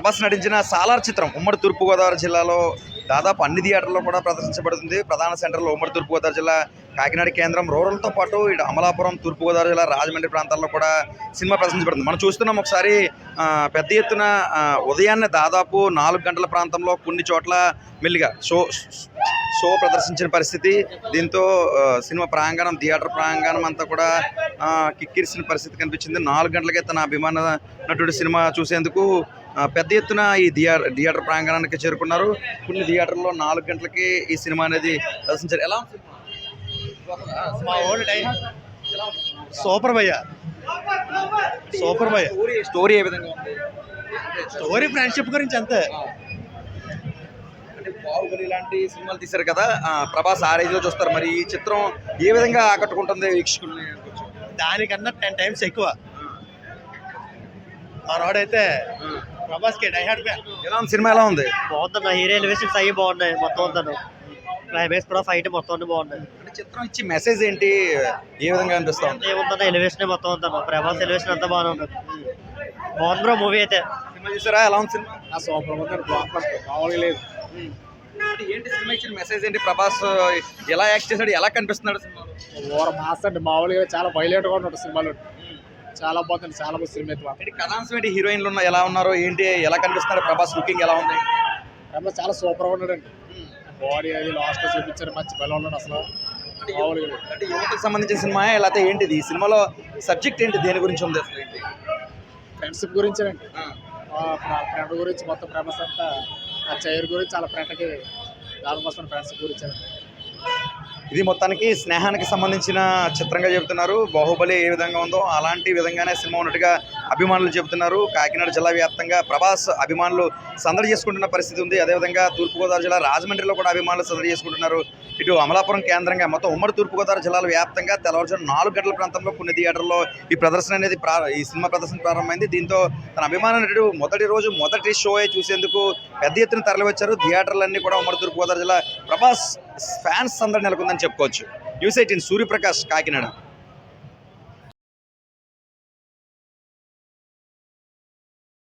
ప్రభాస్ నటించిన సాలార్ చిత్రం ఉమ్మడి తూర్పుగోదావరి జిల్లాలో దాదాపు అన్ని థియేటర్లో కూడా ప్రదర్శించబడుతుంది. ప్రధాన సెంటర్లో ఉమ్మడి తూర్పుగోదావరి జిల్లా కాకినాడ కేంద్రం రూరల్తో పాటు ఇటు అమలాపురం తూర్పుగోదావరి జిల్లా రాజమండ్రి ప్రాంతాల్లో కూడా సినిమా ప్రదర్శించబడుతుంది. మనం చూస్తున్నాం ఒకసారి పెద్ద ఎత్తున ఉదయాన్నే దాదాపు నాలుగు గంటల ప్రాంతంలో కొన్ని చోట్ల మెల్లిగా షో షో ప్రదర్శించిన పరిస్థితి. దీంతో సినిమా ప్రాంగణం థియేటర్ ప్రాంగణం అంతా కూడా కిక్కిరిసిన పరిస్థితి కనిపించింది. నాలుగు గంటలకే తన అభిమాన నటుడి సినిమా చూసేందుకు పెద్ద ఎత్తున ఈ థియేటర్ థియేటర్ ప్రాంగణానికి చేరుకున్నారు. కొన్ని థియేటర్లో నాలుగు గంటలకి ఈ సినిమా అనేది ప్రదర్శించారు. ఎలా సూపర్ భయ్య. సూపర్ భయ్య. స్టోరీ ఏ విధంగా ఉంది? స్టోరీ ఫ్రెండ్షిప్ గురించి అంతే. అంటే బాహుబలి లాంటి సినిమాలు తీశారు కదా. ప్రభాస్ ఆ రేంజ్లో చూస్తారు. మరి ఈ చిత్రం ఏ విధంగా ఆకట్టుకుంటుంది వీక్షకుల్ని? దానికన్నా టెన్ టైమ్స్ ఎక్కువ. మనోడైతే ప్రభాస్కి డైహార్డ్ ఫ్యాన్ ఎలా ఉంది సినిమా ఎలా ఉంది బాగుందన్న హీరో ఎలివేషన్స్ అయ్యి బాగున్నాయి మొత్తం అంతా క్లైమాక్స్ కూడా ఫైట్ మొత్తం అన్ని బాగున్నాయి అంటే చిత్రం ఇచ్చి మెసేజ్ ఏంటి ఏ విధంగా అనిపిస్తా ఉంది ఏముందన్న ఎలివేషన్ మొత్తం అంతా ప్రభాస్ ఎలివేషన్ అంతా బాగానే ఉంది బాగుంది బ్రో మూవీ అయితే సినిమా చూసారా ఎలా ఉంది సినిమా సూపర్ ఉంది బ్లాక్ బస్టర్ మామూలుగా లేదు అంటే ఏంటి సినిమా ఇచ్చిన మెసేజ్ ఏంటి ప్రభాస్ ఎలా యాక్ట్ చేశాడు ఎలా కనిపిస్తున్నాడు సినిమాలో ఓర మాస్ అంటే మామూలుగా చాలా వైలెట్గా ఉన్నాడు సినిమాలో చాలా బాగుంది చాలా బాగుంది సినిమా కథాంశం హీరోయిన్లు ఉన్న ఎలా ఉన్నారు? ఏంటి? ఎలా కనిపిస్తున్నారు? ప్రభాస్ లుకింగ్ ఎలా ఉంది? ప్రభాస్ చాలా సూపర్గా ఉన్నాడండి. బాడీ అది లాస్ట్ చూపించారు మంచి బలం ఉన్నాడు అసలు. అంటే యువతకు సంబంధించిన సినిమా లేకపోతే ఏంటిది ఈ సినిమాలో సబ్జెక్ట్ ఏంటి? దేని గురించి ఉంది అసలు ఏంటి? ఫ్రెండ్షిప్ గురించేనండి ఫ్రెండ్ గురించి మొత్తం ఫేమస్ అంతా ఆ చైర్ గురించి చాలా ఫ్రెండ్కి దానికోసం ఫ్రెండ్షిప్ గురించి ఇది మొత్తానికి స్నేహానికి సంబంధించిన చిత్రంగా చెబుతున్నారు. బాహుబలి ఏ విధంగా ఉందో అలాంటి విధంగానే సినిమా ఉన్నట్టుగా అభిమానులు చెబుతున్నారు. కాకినాడ జిల్లా వ్యాప్తంగా ప్రభాస్ అభిమానులు సందడి చేసుకుంటున్న పరిస్థితి ఉంది. అదేవిధంగా తూర్పుగోదావరి జిల్లా రాజమండ్రిలో కూడా అభిమానులు సందడి చేసుకుంటున్నారు. ఇటు అమలాపురం కేంద్రంగా మొత్తం ఉమ్మడి తూర్పుగోదావరి జిల్లాల వ్యాప్తంగా తెల్లవారుజాము నాలుగు గంటల ప్రాంతంలో కొన్ని థియేటర్లో ఈ ప్రదర్శన అనేది ఈ సినిమా ప్రదర్శన ప్రారంభమైంది. దీంతో తన అభిమాన నటుడు మొదటి రోజు మొదటి షో చూసేందుకు పెద్ద ఎత్తున తరలివచ్చారు. థియేటర్లన్నీ కూడా ఉమ్మడి తూర్పుగోదావరి జిల్లా ప్రభాస్ ఫ్యాన్స్ సందడి నెలకొందని చెప్పుకోవచ్చు. News eighteen Suryaprakash Kakinada.